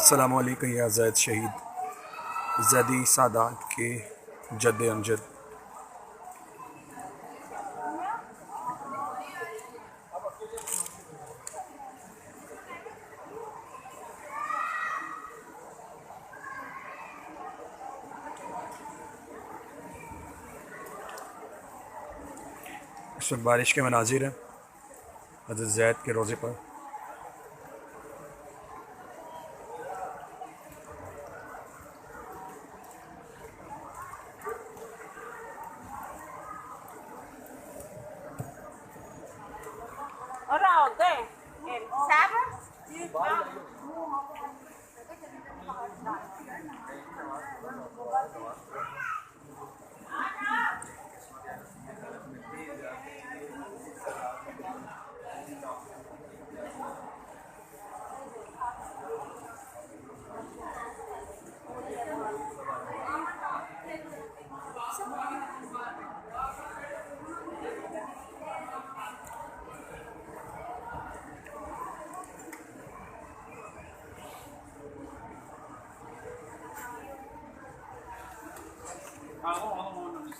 अस्सलाम वालेकुम या जैद शहीद जैदी सादात के जद अमजद इस वक्त बारिश के मनाजिर हैं। हज़रत जैद के रोज़े पर। 好，我好，我弄